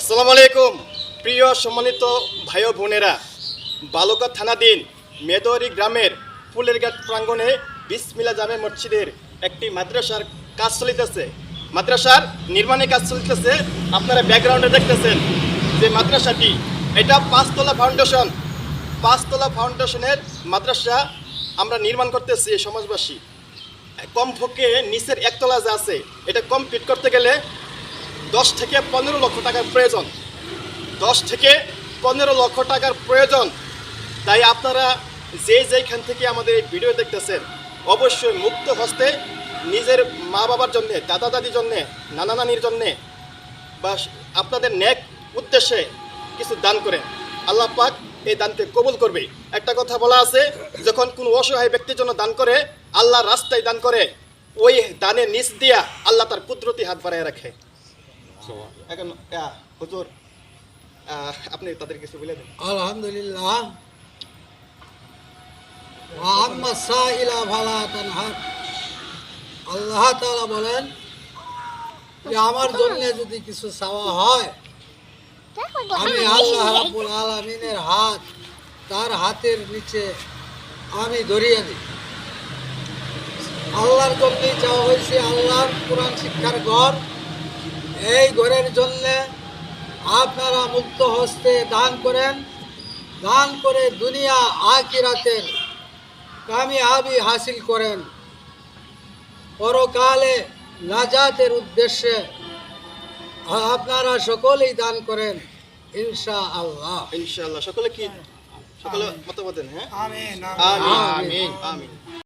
আসসালামু আলাইকুম। প্রিয় সম্মানিত ভাই বোনেরা, বালুকা থানাধীন মেদরি গ্রামের ফুলের ঘাট প্রাঙ্গণে বিসমিলা জামে মসজিদের একটি মাদ্রাসার কাজ চলিতেছে। মাদ্রাসার নির্মাণের কাজ চলিতেছে। আপনারা ব্যাকগ্রাউন্ডে দেখতেছেন যে মাদ্রাসাটি, এটা পাঁচতলা ফাউন্ডেশন পাঁচতলা ফাউন্ডেশনের মাদ্রাসা আমরা নির্মাণ করতেছি সমাজবাসী। কমপক্ষে নিচের একতলা যা আছে, এটা কমপ্লিট করতে গেলে দশ থেকে পনেরো লক্ষ টাকার প্রয়োজন। দশ থেকে পনেরো লক্ষ টাকার প্রয়োজন। তাই আপনারা যে যেখান থেকে আমাদের এই ভিডিও দেখতেছেন, অবশ্যই মুক্ত হস্তে নিজের মা বাবার জন্যে দাদা দাদির জন্যে নানা নানির জন্যে বা আপনাদের ন্যাক উদ্দেশ্যে কিছু দান করেন। আল্লাহ পাক এই দানকে কবুল করবে। একটা কথা বলা আছে, যখন কোনো অসহায় ব্যক্তির জন্য দান করে, আল্লাহ রাস্তায় দান করে, ওই দানের নিচ দিয়া আল্লাহ তার কুদরতি হাত বাড়ায় রাখে। এখন হুজুর আপনি তাদের কিছু বলে দেন। আলহামদুলিল্লাহ। আম্মা সাইলা ভালা তানহার। আল্লাহ বলেন যে আমার জন্য যদি কিছু চাওয়া হয় আমি আল্লাহ রাব্বুল আলামিনের হাত তার হাতের নিচে আমি ধরিয়ে দিই। আল্লাহর জন্যই চাওয়া হয়েছে আল্লাহর কোরআন শিক্ষার ঘর এই ঘরের জন্যে আপনারা মুক্ত হস্তে দান করেন। দান করে দুনিয়া আকিরাতের কামিয়াবি হাসিল করেন। পরকালে নাজাতের উদ্দেশ্যে আপনারা সকলেই দান করেন ইনশা আল্লাহ ইনশাআল্লাহ। সকলে কি? সকলে মতামত দেন হ্যাঁ? আমিন। আমিন আমিন। আমিন।